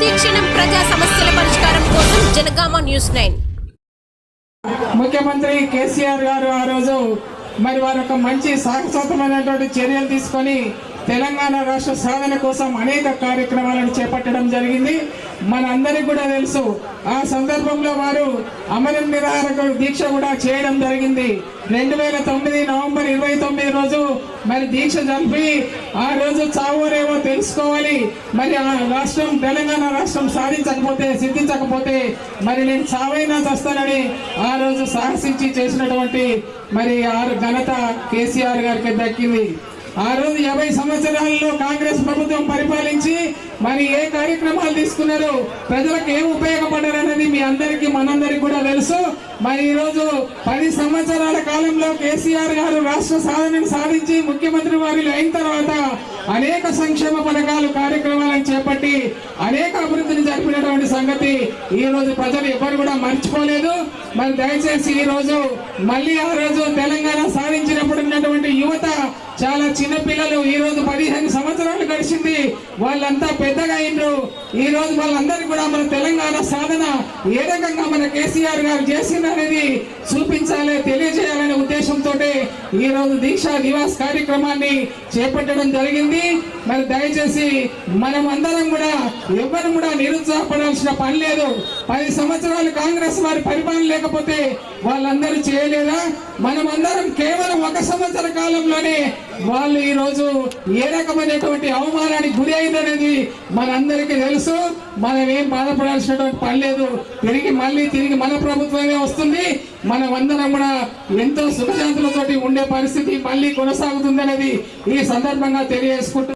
ప్రతిక్షణం ప్రజా సమస్యల పరిష్కారం కోసం జనగామ న్యూస్ నైన్. ముఖ్యమంత్రి కేసీఆర్ గారు ఆ రోజు మరి వారు ఒక మంచి సాహసోత్తమైనటువంటి చర్యలు తీసుకొని తెలంగాణ రాష్ట్ర సాధన కోసం అనేక కార్యక్రమాలను చేపట్టడం జరిగింది. మన అందరికి కూడా తెలుసు. ఆ సందర్భంలో వారు అమరం నిరాహార దీక్ష కూడా చేయడం జరిగింది. రెండు వేల తొమ్మిది నవంబర్ ఇరవై తొమ్మిది రోజు మరి దీక్ష జరిపి ఆ రోజు చావోరేవో తెలుసుకోవాలి. మరి ఆ రాష్ట్రం తెలంగాణ రాష్ట్రం సాధించకపోతే సిద్ధించకపోతే మరి నేను చావైనా చస్తానని ఆ రోజు సాహసించి చేసినటువంటి మరి ఆ ఘనత కేసీఆర్ గారికి దక్కింది. ఆ రోజు యాభై సంవత్సరాల్లో కాంగ్రెస్ ప్రభుత్వం పరిపాలించి మరి ఏ కార్యక్రమాలు తీసుకున్నారు ప్రజలకు ఏం ఉపయోగపడారనేది మీ అందరికీ మనందరికి కూడా తెలుసు. మరి ఈ రోజు పది సంవత్సరాల కాలంలో కేసీఆర్ గారు రాష్ట్ర సాధనను సాధించి ముఖ్యమంత్రి వారిలో అయిన తర్వాత అనేక సంక్షేమ పథకాలు కార్యక్రమాలు కార్యక్రమాలను చేపట్టి అనేక అభివృద్ధిని జరిపినటువంటి సంగతి ఈ రోజు ప్రజలు ఎవరు కూడా మర్చిపోలేదు. మరి దయచేసి ఈ రోజు మళ్ళీ ఆ రోజు తెలంగాణ సాధించినప్పుడు ఉన్నటువంటి యువత చాలా చిన్న పిల్లలు ఈ రోజు పదిహేను సంవత్సరాలు గడిచింది. వాళ్ళంతా పెద్దగా అయినరు. ఈ రోజు వాళ్ళందరికీ కూడా మన తెలంగాణ సాధన ఏ రకంగా మన కేసీఆర్ గారు చేసిందనేది చూపించాలి తెలియజేయాలని ఈ రోజు దీక్షా నివాస్ కార్యక్రమాన్ని చేపట్టడం జరిగింది. మరి దయచేసి మనం అందరం కూడా ఎవరు కూడా నిరుత్సాహపడాల్సిన పని లేదు. పది సంవత్సరాలు కాంగ్రెస్ వారి పరిపాలన లేకపోతే వాళ్ళందరూ చేయలేదా మనం అందరం కేవలం ఒక సంవత్సర కాలంలోనే వాళ్ళు ఈరోజు ఏ రకమైనటువంటి అవమానానికి గురి అయిందనేది మనందరికీ తెలుసు. మనం ఏం బాధపడాల్సినటువంటి పని లేదు. తిరిగి మళ్ళీ తిరిగి మన ప్రభుత్వమే వస్తుంది. మన అందరం కూడా ఎంతో సుఖశాంతులతోటి ఉండే పరిస్థితి మళ్ళీ కొనసాగుతుందనేది ఈ సందర్భంగా తెలియజేసుకుంటూ